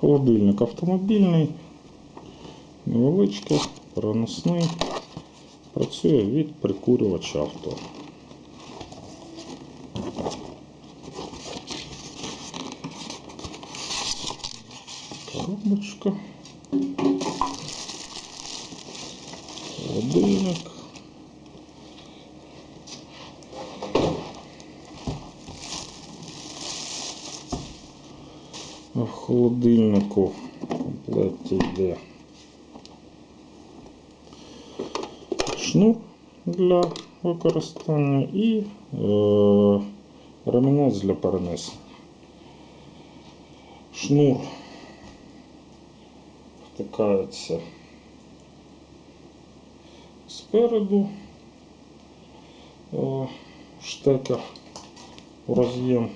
Холодильник автомобільний, невеличкий, переносний. Працює від прикурювача авто. Коробочка. Холодильник. В холодильнику в комплекті йде шнур для використання і е, ремінець для перенесення. Шнур втикається спереду е, штекер у роз'єм.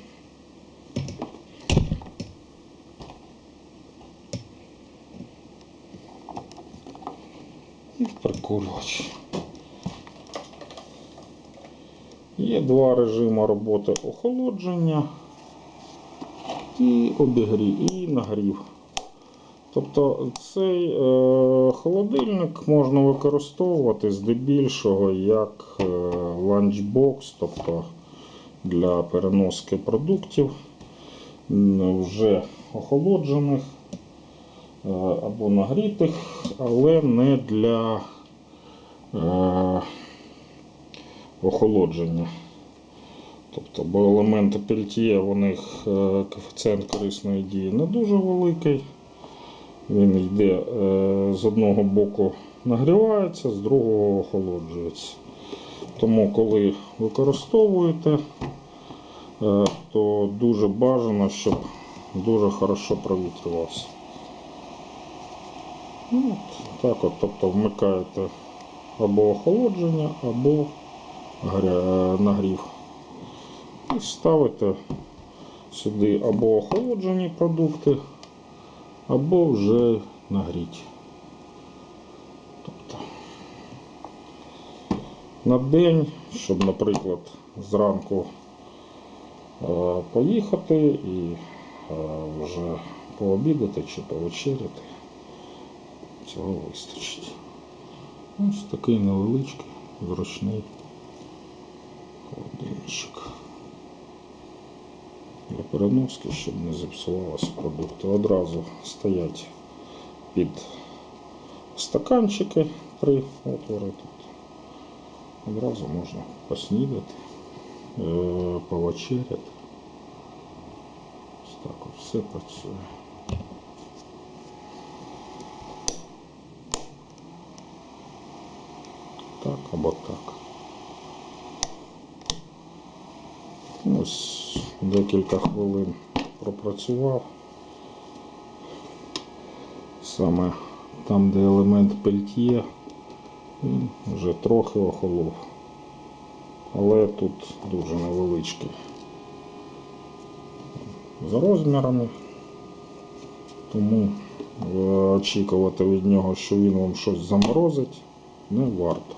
І прикурювач. Є два режими роботи охолодження і обігрів, і нагрів. Тобто цей е, холодильник можна використовувати здебільшого як е, ланчбокс, тобто для переноски продуктів вже охолоджених або нагрітих, але не для е, охолодження. Тобто, бо елементи пельтє, у них е, коефіцієнт корисної дії не дуже великий. Він йде е, з одного боку нагрівається, з другого охолоджується. Тому, коли використовуєте, е, то дуже бажано, щоб дуже хорошо провітрювався. От, так от, тобто вмикаєте або охолодження, або нагрів. І ставите сюди або охолоджені продукти, або вже нагріті. Тобто на день, щоб, наприклад, зранку е, поїхати і е, вже пообідати чи повечеряти, цього вистачить. Ось такий невеличкий, зручний холодильничок. Для переноски, щоб не зіпсувалися продукти. Одразу стоять під стаканчики три отвори тут. Одразу можна поснідати, е, повечеряти. Ось так от все працює. Так або так. Ось декілька хвилин пропрацював. Саме там, де елемент пельтє, він вже трохи охолов. Але тут дуже невеличкий. За розмірами. Тому е, очікувати від нього, що він вам щось заморозить, не варто.